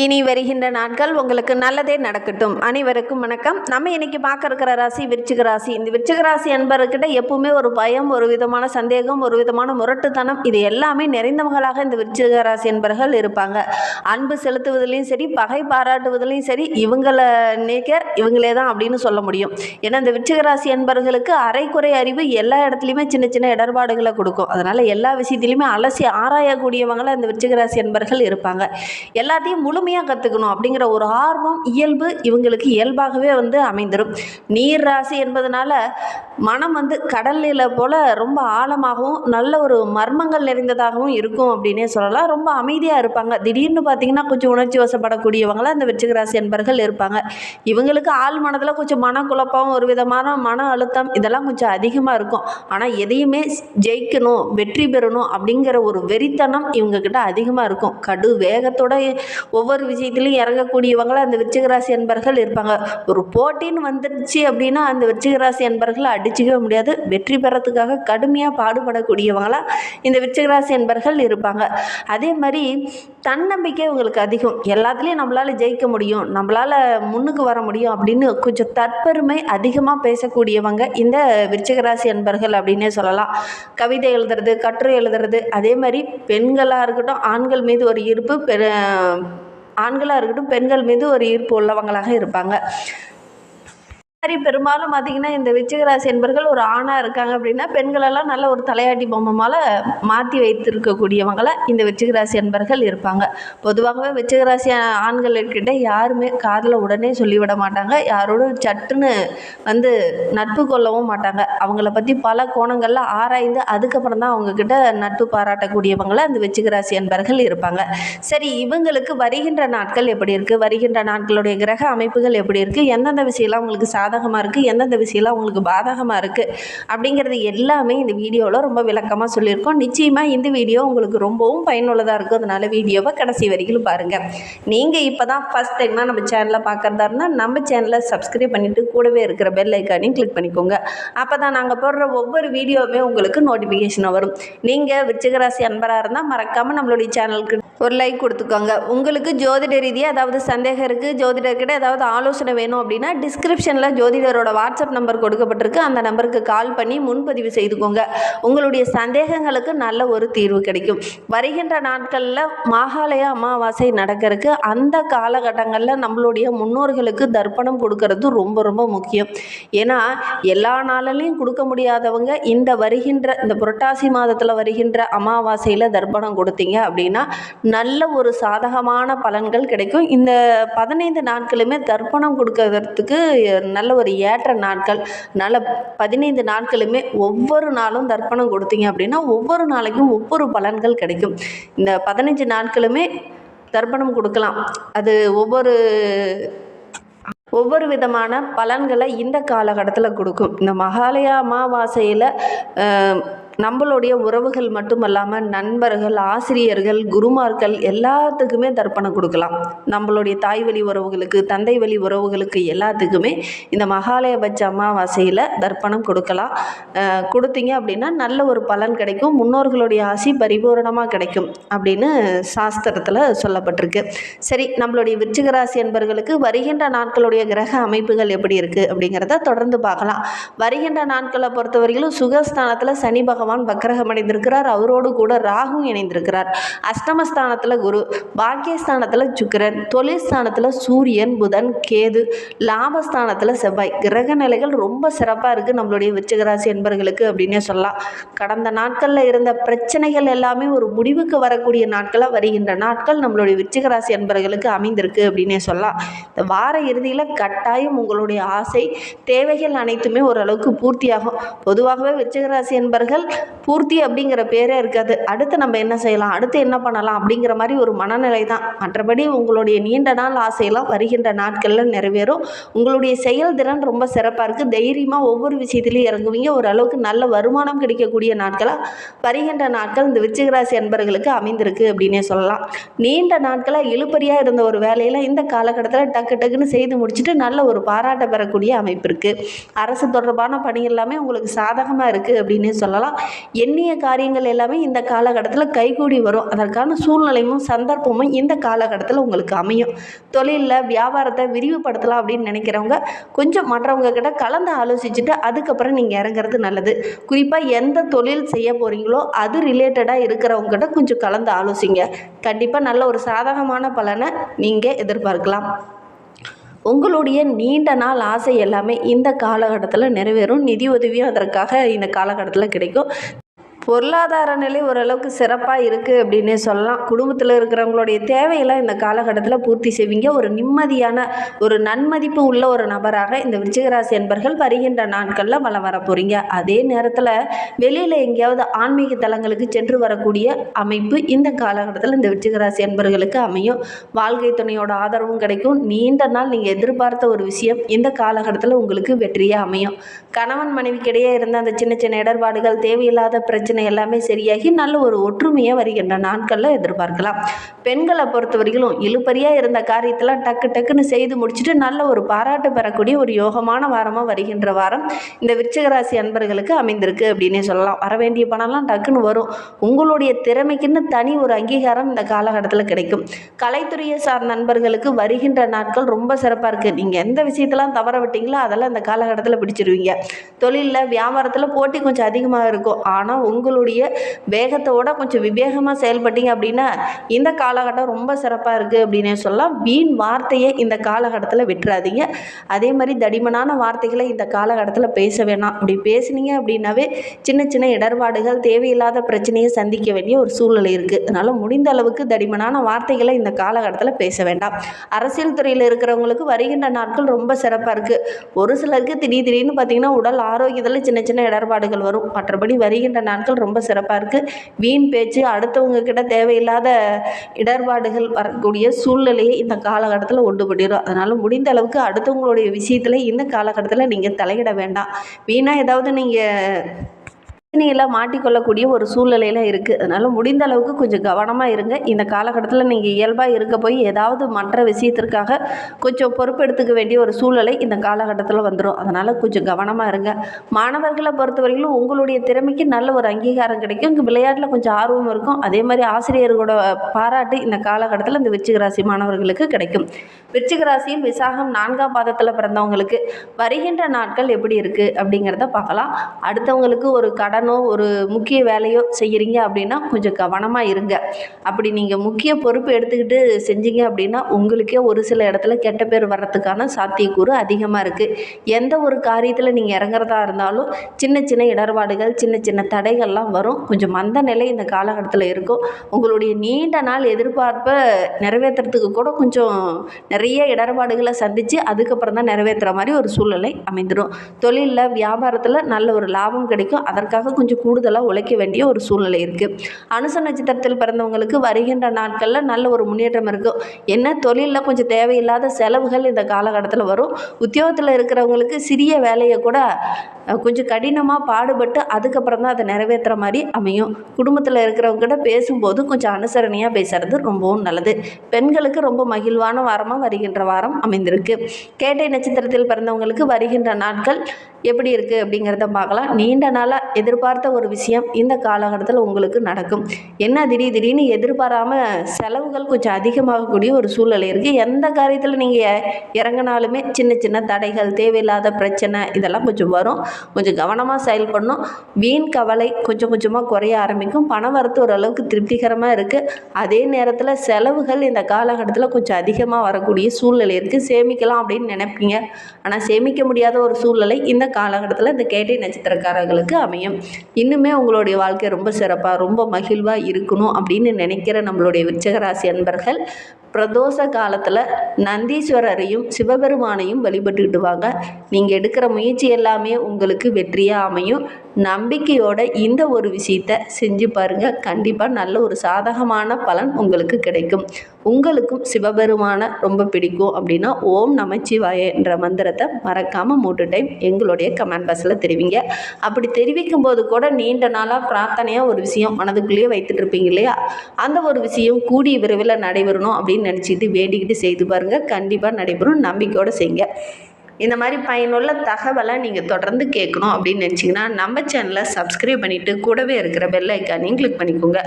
இனி வருகின்ற நாட்கள் உங்களுக்கு நல்லதே நடக்கட்டும். அனைவருக்கும் வணக்கம். நம்ம இன்னைக்கு பார்க்க இருக்கிற ராசி விருச்சிக ராசி. இந்த விருச்சிக ராசி என்பவர்கிட்ட எப்பவுமே ஒரு பயம் ஒரு விதமான சந்தேகம் ஒரு விதமான முரட்டுத்தனம். இது எல்லாமே நிறைந்தவர்களாக இந்த விருச்சிக ராசி என்பவர்கள் இருப்பாங்க. அன்பு செலுத்துவதிலையும் சரி பகை பாராட்டுவதிலையும் சரி இவங்களை நேக்கர் இவங்களே தான் அப்படின்னு சொல்ல முடியும். ஏன்னா இந்த விருச்சிக ராசி என்பவர்களுக்கு அரைக்குறை அறிவு எல்லா இடத்துலையுமே சின்ன சின்ன இடர்பாடுகளை கொடுக்கும். அதனால் எல்லா விஷயத்திலையுமே அலசி ஆராயக்கூடியவங்களாக இந்த விருச்சிக ராசி என்பவர்கள் இருப்பாங்க. எல்லாத்தையும் முழு முழுமையாக கற்றுக்கணும் அப்படிங்கிற ஒரு ஆர்வம் இயல்பு இவங்களுக்கு இயல்பாகவே வந்து அமைந்துடும் நீர் ராசி என்பதனால மனம் வந்து கடலில் போல் ரொம்ப ஆழமாகவும் நல்ல ஒரு மர்மங்கள் நிறைந்ததாகவும் இருக்கும் அப்படின்னே சொல்லலாம். ரொம்ப அமைதியாக இருப்பாங்க. திடீர்னு பார்த்தீங்கன்னா கொஞ்சம் உணர்ச்சி வசப்படக்கூடியவங்களாம் இந்த விருச்சிக ராசி என்பர்கள் இருப்பாங்க. இவங்களுக்கு ஆள் மனதில் கொஞ்சம் மனக்குழப்பம் ஒரு விதமான மன அழுத்தம் இதெல்லாம் கொஞ்சம் அதிகமாக இருக்கும். ஆனால் எதையுமே ஜெயிக்கணும் வெற்றி பெறணும் அப்படிங்கிற ஒரு வெறித்தனம் இவங்கக்கிட்ட அதிகமாக இருக்கும். கடு வேகத்தோட ஒவ்வொரு ஒவ்வொரு விஷயத்துலையும் இறங்கக்கூடியவங்களாக அந்த விருச்சிகராசி என்பர்கள் இருப்பாங்க. ஒரு போட்டின்னு வந்துடுச்சு அப்படின்னா அந்த விருச்சிகராசி என்பர்களை அடிச்சுக்கவே முடியாது. வெற்றி பெறத்துக்காக கடுமையாக பாடுபடக்கூடியவங்களாக இந்த விருச்சிகராசி என்பர்கள் இருப்பாங்க. அதே மாதிரி தன்னம்பிக்கை உங்களுக்கு அதிகம். எல்லாத்துலேயும் நம்மளால் ஜெயிக்க முடியும். நம்மளால் முன்னுக்கு வர முடியும் அப்படின்னு கொஞ்சம் தற்பெருமை அதிகமாக பேசக்கூடியவங்க இந்த விருச்சிகராசி அன்பர்கள் அப்படின்னே சொல்லலாம். கவிதை எழுதுறது கட்டுரை எழுதுறது அதே மாதிரி பெண்களாக இருக்கட்டும் ஆண்கள் மீது ஒரு ஈர்ப்பு பெ ஆண்களாக இருக்கட்டும் பெண்கள் மீது ஒரு ஈர்ப்பு உள்ளவங்களாக இருப்பாங்க. சரி பெரும்பாலும் பார்த்திங்கன்னா இந்த விருச்சிகராசி என்பர்கள் ஒரு ஆணாக இருக்காங்க அப்படின்னா பெண்களெல்லாம் நல்ல ஒரு தலையாட்டி பொம்மால் மாற்றி வைத்திருக்கக்கூடியவங்களை இந்த விருச்சிகராசி என்பர்கள் இருப்பாங்க. பொதுவாகவே விருச்சிகராசி ஆண்கள்கிட்ட யாருமே காதில் உடனே சொல்லிவிட மாட்டாங்க. யாரோட சட்டுன்னு வந்து நட்பு கொள்ளவும் மாட்டாங்க. அவங்கள பற்றி பல கோணங்களில் ஆராய்ந்து அதுக்கப்புறம் தான் அவங்கக்கிட்ட நட்பு பாராட்டக்கூடியவங்களை இந்த விருச்சிகராசி என்பர்கள் இருப்பாங்க. சரி இவங்களுக்கு வருகின்ற நாட்கள் எப்படி இருக்குது வருகின்ற நாட்களுடைய கிரக அமைப்புகள் எப்படி இருக்குது எந்தெந்த விஷயம்லாம் உங்களுக்கு சாதகமாக இருக்குது எந்தெந்த விஷயம்லாம் உங்களுக்கு பாதகமாக இருக்குது அப்படிங்கிறது எல்லாமே இந்த வீடியோவில் ரொம்ப விளக்கமாக சொல்லியிருக்கோம். நிச்சயமாக இந்த வீடியோ உங்களுக்கு ரொம்பவும் பயனுள்ளதாக இருக்கும். அதனால் வீடியோவை கடைசி வரைக்கும் பாருங்கள் நீங்கள் இப்போ தான் ஃபஸ்ட் டைமாக நம்ம சேனலை பார்க்குறதா இருந்தால் நம்ம சேனலை சப்ஸ்கிரைப் பண்ணிவிட்டு கூடவே இருக்கிற பெல் ஐக்கானையும் கிளிக் பண்ணிக்கோங்க. அப்போ தான் நாங்கள் போடுற ஒவ்வொரு வீடியோவுமே உங்களுக்கு நோட்டிஃபிகேஷனாக வரும். நீங்கள் விருச்சிகராசி அன்பராக இருந்தால் மறக்காமல் நம்மளுடைய சேனலுக்கு ஒரு லைக் கொடுத்துக்கோங்க. உங்களுக்கு ஜோதிட ரீதியாக ஏதாவது சந்தேகம் இருக்குது ஜோதிடர்கிட்ட ஏதாவது ஆலோசனை வேணும் அப்படின்னா டிஸ்கிரிப்ஷனில் ஜோதிடரோட வாட்ஸ்அப் நம்பர் கொடுக்கப்பட்டிருக்கு. அந்த நம்பருக்கு கால் பண்ணி முன்பதிவு செய்துக்கோங்க. உங்களுடைய சந்தேகங்களுக்கு நல்ல ஒரு தீர்வு கிடைக்கும். வருகின்ற நாட்களில் மாகாலய அமாவாசை நடக்கிறதுக்கு அந்த காலகட்டங்களில் நம்மளுடைய முன்னோர்களுக்கு தர்ப்பணம் கொடுக்கறது ரொம்ப ரொம்ப முக்கியம். ஏன்னா எல்லா நாளிலையும் கொடுக்க முடியாதவங்க இந்த வருகின்ற இந்த புரட்டாசி மாதத்தில் வருகின்ற அமாவாசையில் தர்ப்பணம் கொடுத்தீங்க அப்படின்னா நல்ல ஒரு சாதகமான பலன்கள் கிடைக்கும். இந்த பதினைந்து நாட்களுமே தர்ப்பணம் கொடுக்கறதுக்கு நல்ல ஒரு ஏற்ற நாட்கள் நல்ல பதினைந்து நாட்களுமே ஒவ்வொரு நாளும் தர்ப்பணம் கொடுத்தீங்க அப்படின்னா ஒவ்வொரு நாளைக்கும் ஒவ்வொரு பலன்கள் கிடைக்கும். இந்த பதினஞ்சு நாட்களுமே தர்ப்பணம் கொடுக்கலாம். அது ஒவ்வொரு ஒவ்வொரு விதமான பலன்களை இந்த காலகட்டத்தில் கொடுக்கும். இந்த மகாலய அமாவாசையில் நம்மளுடைய உறவுகள் மட்டுமல்லாமல் நண்பர்கள் ஆசிரியர்கள் குருமார்கள் எல்லாத்துக்குமே தர்ப்பணம் கொடுக்கலாம். நம்மளுடைய தாய் வழி உறவுகளுக்கு தந்தை வழி உறவுகளுக்கு எல்லாத்துக்குமே இந்த மகாலயபட்ச அமாவாசையில் தர்ப்பணம் கொடுக்கலாம். கொடுத்தீங்க அப்படின்னா நல்ல ஒரு பலன் கிடைக்கும். முன்னோர்களுடைய ஆசி பரிபூரணமாக கிடைக்கும் அப்படின்னு சாஸ்திரத்தில் சொல்லப்பட்டிருக்கு. சரி நம்மளுடைய விருச்சிகராசி என்பர்களுக்கு வருகின்ற நாட்களுடைய கிரக அமைப்புகள் எப்படி இருக்குது அப்படிங்கிறத தொடர்ந்து பார்க்கலாம். வருகின்ற நாட்களை பொறுத்தவரையிலும் சுகஸ்தானத்தில் சனி பகவான் வக்கரகம் அடைந்திருக்கிறார் அவரோடு கூட ராகும் இணைந்திருக்கிறார். அஷ்டமஸ்தானத்தில் குரு பாக்கியஸ்தானத்தில் சுக்கிரன் தொழில்ஸ்தானத்தில் சூரியன் புதன் கேது லாபஸ்தானத்தில் செவ்வாய். கிரக நிலைகள் ரொம்ப சிறப்பாக இருக்குது நம்மளுடைய விச்சகராசி என்பர்களுக்கு அப்படின்னே சொல்லலாம். கடந்த நாட்களில் இருந்த பிரச்சனைகள் எல்லாமே ஒரு முடிவுக்கு வரக்கூடிய நாட்களாக வருகின்ற நாட்கள் நம்மளுடைய விச்சகராசி என்பர்களுக்கு அமைந்திருக்கு அப்படின்னே சொல்லலாம். இந்த வார இறுதியில் கட்டாயம் உங்களுடைய ஆசை தேவைகள் அனைத்துமே ஓரளவுக்கு பூர்த்தியாகும். பொதுவாகவே விச்சகராசி என்பர்கள் பூர்த்தி அப்படிங்கிற பேரே இருக்காது. அடுத்து நம்ம என்ன செய்யலாம்? அடுத்து என்ன பண்ணலாம்? அப்படிங்கிற மாதிரி ஒரு மனநிலை தான் மற்றபடி உங்களுடைய நீண்ட நாள் ஆசையெல்லாம் வருகின்ற நாட்களில் நிறைவேறும். உங்களுடைய செயல்திறன் ரொம்ப சிறப்பாக இருக்குது தைரியமாக ஒவ்வொரு விஷயத்துலையும் இறங்குவீங்க. ஓரளவுக்கு நல்ல வருமானம் கிடைக்கக்கூடிய நாட்களாக வருகின்ற நாட்கள் இந்த விருச்சிகராசி அன்பர்களுக்கு அமைந்திருக்கு அப்படின்னே சொல்லலாம். நீண்ட நாட்களாக இழுபறியாக இருந்த ஒரு வேலையில் இந்த காலகட்டத்தில் டக்கு டக்குன்னு செய்து முடிச்சுட்டு நல்ல ஒரு பாராட்ட பெறக்கூடிய அமைப்பு இருக்குது அரசு தொடர்பான பணி எல்லாமே உங்களுக்கு சாதகமாக இருக்குது அப்படின்னே சொல்லலாம். எண்ணிய காரியங்கள் எல்லாமே இந்த காலகட்டத்தில் கைகூடி வரும். அதற்கான சூழ்நிலையும் சந்தர்ப்பமும் இந்த காலகட்டத்தில் உங்களுக்கு அமையும். தொழிலில் வியாபாரத்தை விரிவுபடுத்தலாம் அப்படின்னு நினைக்கிறவங்க கொஞ்சம் மற்றவங்க கிட்ட கலந்து ஆலோசிச்சுட்டு அதுக்கப்புறம் நீங்கள் இறங்குறது நல்லது. குறிப்பாக எந்த தொழில் செய்ய போகிறீங்களோ அது ரிலேட்டடாக இருக்கிறவங்க கிட்ட கொஞ்சம் கலந்து ஆலோசிங்க. கண்டிப்பாக நல்ல ஒரு சாதகமான பலனை நீங்கள் எதிர்பார்க்கலாம். உங்களுடைய நீண்ட நாள் ஆசை எல்லாமே இந்த காலகட்டத்தில் நிறைவேறும். நிதி உதவியும் அதற்காக இந்த காலகட்டத்தில் கிடைக்கும். பொருளாதார நிலை ஓரளவுக்கு சிறப்பாக இருக்குது அப்படின்னே சொல்லலாம். குடும்பத்தில் இருக்கிறவங்களுடைய தேவையெல்லாம் இந்த காலகட்டத்தில் பூர்த்தி செய்வீங்க. ஒரு நிம்மதியான ஒரு நன்மதிப்பு உள்ள ஒரு நபராக இந்த விருச்சிகராசி என்பர்கள் வருகின்ற நாட்களில் வளம் வர போகிறீங்க அதே நேரத்தில் வெளியில் எங்கேயாவது ஆன்மீக தலங்களுக்கு சென்று வரக்கூடிய அமைப்பு இந்த காலகட்டத்தில் இந்த விருச்சிகராசி என்பர்களுக்கு அமையும். வாழ்க்கை துணையோட ஆதரவும் கிடைக்கும். நீண்ட நாள் நீங்கள் எதிர்பார்த்த ஒரு விஷயம் இந்த காலகட்டத்தில் உங்களுக்கு வெற்றியாக அமையும். கணவன் மனைவிக்கிடையே இருந்த அந்த சின்ன சின்ன இடர்பாடுகள் தேவையில்லாத பிரச்சனை பிரச்சனை எல்லாமே சரியாகி நல்ல ஒரு ஒற்றுமையை வருகின்ற நாட்களில் எதிர்பார்க்கலாம். பெண்களை பொறுத்த வரைக்கும் இழுப்பறியாக இருந்த காரியத்தெல்லாம் டக்கு டக்குன்னு செய்து முடிச்சுட்டு நல்ல ஒரு பாராட்டு பெறக்கூடிய ஒரு யோகமான வாரமாக வருகின்ற வாரம் இந்த விருச்சகராசி அன்பர்களுக்கு அமைந்திருக்கு அப்படின்னே சொல்லலாம். வர வேண்டிய பணம்லாம் டக்குன்னு வரும். உங்களுடைய திறமைக்குன்னு தனி ஒரு அங்கீகாரம் இந்த காலகட்டத்தில் கிடைக்கும். கலைத்துறையை சார்ந்த நண்பர்களுக்கு வருகின்ற நாட்கள் ரொம்ப சிறப்பாக இருக்குது நீங்கள் எந்த விஷயத்தெல்லாம் தவற விட்டீங்களோ அதெல்லாம் இந்த காலகட்டத்தில் பிடிச்சிருவீங்க. தொழிலில் வியாபாரத்தில் போட்டி கொஞ்சம் அதிகமாக இருக்கும். ஆனால் உங்களுடைய வேகத்தோட கொஞ்சம் விவேகமாக செயல்பட்டீங்க அப்படின்னா இந்த காலகட்டம் ரொம்ப சிறப்பாக இருக்குது அப்படின்னே சொல்லலாம். வீண் வார்த்தையை இந்த காலகட்டத்தில் விட்டுறாதீங்க. அதே மாதிரி தடிமனான வார்த்தைகளை இந்த காலகட்டத்தில் பேச வேணாம். அப்படி பேசுனீங்க அப்படின்னாவே சின்ன சின்ன இடர்பாடுகள் தேவையில்லாத பிரச்சனையை சந்திக்க வேண்டிய ஒரு சூழ்நிலை இருக்குது அதனால் முடிந்த அளவுக்கு தடிமனான வார்த்தைகளை இந்த காலகட்டத்தில் பேச வேண்டாம். அரசியல் துறையில் இருக்கிறவங்களுக்கு வருகின்ற நாட்கள் ரொம்ப சிறப்பாக இருக்குது ஒரு சிலருக்கு திடீர் திடீர்னு பார்த்திங்கன்னா உடல் ஆரோக்கியத்தில் சின்ன சின்ன இடர்பாடுகள் வரும். மற்றபடி வருகின்ற நாட்கள் ரொம்ப சிறப்பாக இருக்குது வீண் பேச்சு அடுத்தவங்க கிட்ட தேவையில்லாத இடர்பாடுகள் வரக்கூடிய சூழ்நிலையை இந்த காலகட்டத்தில் உண்டு பண்ணிடும் அதனால் முடிந்த அளவுக்கு அடுத்தவங்களுடைய விஷயத்தில் இந்த காலகட்டத்தில் நீங்கள் தலையிட வேண்டாம். வீணாக ஏதாவது நீங்கள் பிரச்சனையில் மாட்டிக்கொள்ளக்கூடிய ஒரு சூழ்நிலையில் இருக்குது அதனால் முடிந்த அளவுக்கு கொஞ்சம் கவனமாக இருங்க. இந்த காலகட்டத்தில் நீங்கள் இயல்பாக இருக்க போய் ஏதாவது மற்ற விஷயத்திற்காக கொஞ்சம் பொறுப்பெடுத்துக்க வேண்டிய ஒரு சூழ்நிலை இந்த காலகட்டத்தில் வந்துடும் அதனால் கொஞ்சம் கவனமாக இருங்க. மாணவர்களை பொறுத்தவரையிலும் உங்களுடைய திறமைக்கு நல்ல ஒரு அங்கீகாரம் கிடைக்கும். இங்கே விளையாட்டில் கொஞ்சம் ஆர்வம் இருக்கும். அதே மாதிரி ஆசிரியர்களோட பாராட்டு இந்த காலகட்டத்தில் இந்த விருச்சிக ராசி மாணவர்களுக்கு கிடைக்கும். விருச்சிக ராசியில் விசாகம் நான்காம் பாதத்தில் பிறந்தவங்களுக்கு வருகின்ற நாட்கள் எப்படி இருக்குது அப்படிங்கிறத பார்க்கலாம். அடுத்தவங்களுக்கு ஒரு கடன் ஒரு முக்கிய வேலையோ செய்கிறீங்க அப்படின்னா கொஞ்சம் கவனமாக இருங்க. அப்படி நீங்கள் முக்கிய பொறுப்பு எடுத்துக்கிட்டு செஞ்சீங்க அப்படின்னா உங்களுக்கே ஒரு சில இடத்துல கெட்ட பேர் வர்றதுக்கான சாத்தியக்கூறு அதிகமாக இருக்குது எந்த ஒரு காரியத்தில் நீங்கள் இறங்குறதா இருந்தாலும் சின்ன சின்ன இடர்பாடுகள் சின்ன சின்ன தடைகள்லாம் வரும். கொஞ்சம் மந்த நிலை இந்த காலகட்டத்தில் இருக்கும். உங்களுடைய நீண்ட நாள் எதிர்பார்ப்பை நிறைவேற்றுறதுக்கு கூட கொஞ்சம் நிறைய இடர்பாடுகளை சந்தித்து அதுக்கப்புறம் தான் நிறைவேற்றுற மாதிரி ஒரு சூழ்நிலை அமைந்துடும் தொழிலில் வியாபாரத்தில் நல்ல ஒரு லாபம் கிடைக்கும். அதற்காக கொஞ்சம் கூடுதலாக உழைக்க வேண்டிய ஒரு சூழ்நிலை இருக்குது அனுச நட்சத்திரத்தில் பிறந்தவங்களுக்கு வருகின்ற நாட்களில் நல்ல ஒரு முன்னேற்றம் இருக்கும் என்ன? தொழிலில் கொஞ்சம் தேவையில்லாத செலவுகள் இந்த காலகட்டத்தில் வரும். உத்தியோகத்தில் இருக்கிறவங்களுக்கு சிறிய வேலையை கூட கொஞ்சம் கடினமாக பாடுபட்டு அதுக்கப்புறம் தான் அதை நிறைவேற்றுற மாதிரி அமையும். குடும்பத்தில் இருக்கிறவங்ககிட்ட பேசும்போது கொஞ்சம் அனுசரணையாக பேசுறது ரொம்பவும் நல்லது. பெண்களுக்கு ரொம்ப மகிழ்வான வாரமாக வருகின்ற வாரம் அமைந்திருக்கு. கேட்டை நட்சத்திரத்தில் பிறந்தவங்களுக்கு வருகின்ற நாட்கள் எப்படி இருக்குது அப்படிங்கிறத பார்க்கலாம். நீண்ட நாளாக எதிர்ப்பு எதிர்பார்த்த ஒரு விஷயம் இந்த காலகட்டத்தில் உங்களுக்கு நடக்கும். என்ன திடீர் திடீர்னு எதிர்பாராமல் செலவுகள் கொஞ்சம் அதிகமாகக்கூடிய ஒரு சூழ்நிலை இருக்குது எந்த காரியத்தில் நீங்கள் இறங்கினாலுமே சின்ன சின்ன தடைகள் தேவையில்லாத பிரச்சனை இதெல்லாம் கொஞ்சம் வரும். கொஞ்சம் கவனமாக செயல்படணும். வீண் கவலை கொஞ்சம் கொஞ்சமாக குறைய ஆரம்பிக்கும். பண வரத்து ஓரளவுக்கு திருப்திகரமாக இருக்குது அதே நேரத்தில் செலவுகள் இந்த காலகட்டத்தில் கொஞ்சம் அதிகமாக வரக்கூடிய சூழ்நிலை இருக்குது சேமிக்கலாம் அப்படின்னு நினைப்பீங்க. ஆனால் சேமிக்க முடியாத ஒரு சூழ்நிலை இந்த காலகட்டத்தில் இந்த கேட்டை நட்சத்திரக்காரர்களுக்கு அமையும். இன்னுமே உங்களுடைய வாழ்க்கை ரொம்ப சிறப்பாக ரொம்ப மகிழ்வாக இருக்கணும் அப்படின்னு நினைக்கிற நம்மளுடைய விருச்சகராசி அன்பர்கள் பிரதோஷ காலத்தில் நந்தீஸ்வரரையும் சிவபெருமானையும் வழிபட்டுக்கிட்டு வாங்க நீங்கள் எடுக்கிற முயற்சி எல்லாமே உங்களுக்கு வெற்றியாக அமையும். நம்பிக்கையோட இந்த ஒரு விஷயத்தை செஞ்சு பாருங்கள் கண்டிப்பாக நல்ல ஒரு சாதகமான பலன் உங்களுக்கு கிடைக்கும். உங்களுக்கும் சிவபெருமானை ரொம்ப பிடிக்கும் அப்படின்னா ஓம் நமச்சிவாய என்ற மந்திரத்தை மறக்காமல் மூட்டு டைம் எங்களுடைய கமெண்ட் பாக்ஸில் தெரிவிங்க. அப்படி தெரிவிக்கும் இருக்கும்போது கூட நீண்ட நாளாக பிரார்த்தனையாக ஒரு விஷயம் மனதுக்குள்ளேயே வைத்துட்டு இருப்பீங்க இல்லையா? அந்த ஒரு விஷயம் கூடிய விரைவில் நடைபெறணும் அப்படின்னு நினச்சிக்கிட்டு வேண்டிக்கிட்டு செய்து பாருங்கள் கண்டிப்பாக நடைபெறும். நம்பிக்கையோடு செய்யுங்க. இந்த மாதிரி பயனுள்ள தகவலை நீங்கள் தொடர்ந்து கேட்கணும் அப்படின்னு நினச்சிங்கன்னா நம்ம சேனலை சப்ஸ்கிரைப் பண்ணிவிட்டு கூடவே இருக்கிற பெல் ஐக்கானையும் கிளிக் பண்ணிக்கோங்க.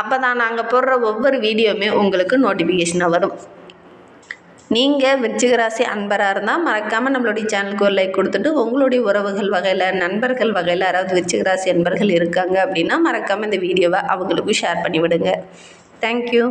அப்போ தான் நாங்கள் போடுற ஒவ்வொரு வீடியோவுமே உங்களுக்கு நோட்டிஃபிகேஷனாக வரும். நீங்கள் விருச்சிகராசி அன்பராக இருந்தால் மறக்காமல் நம்மளுடைய சேனலுக்கு ஒரு லைக் கொடுத்துட்டு உங்களுடைய உறவுகள் வகையில் நண்பர்கள் வகையில் யாராவது விருச்சிகராசி அன்பர்கள் இருக்காங்க அப்படின்னா மறக்காமல் இந்த வீடியோவை அவங்களுக்கும் ஷேர் பண்ணிவிடுங்க. தேங்க்யூ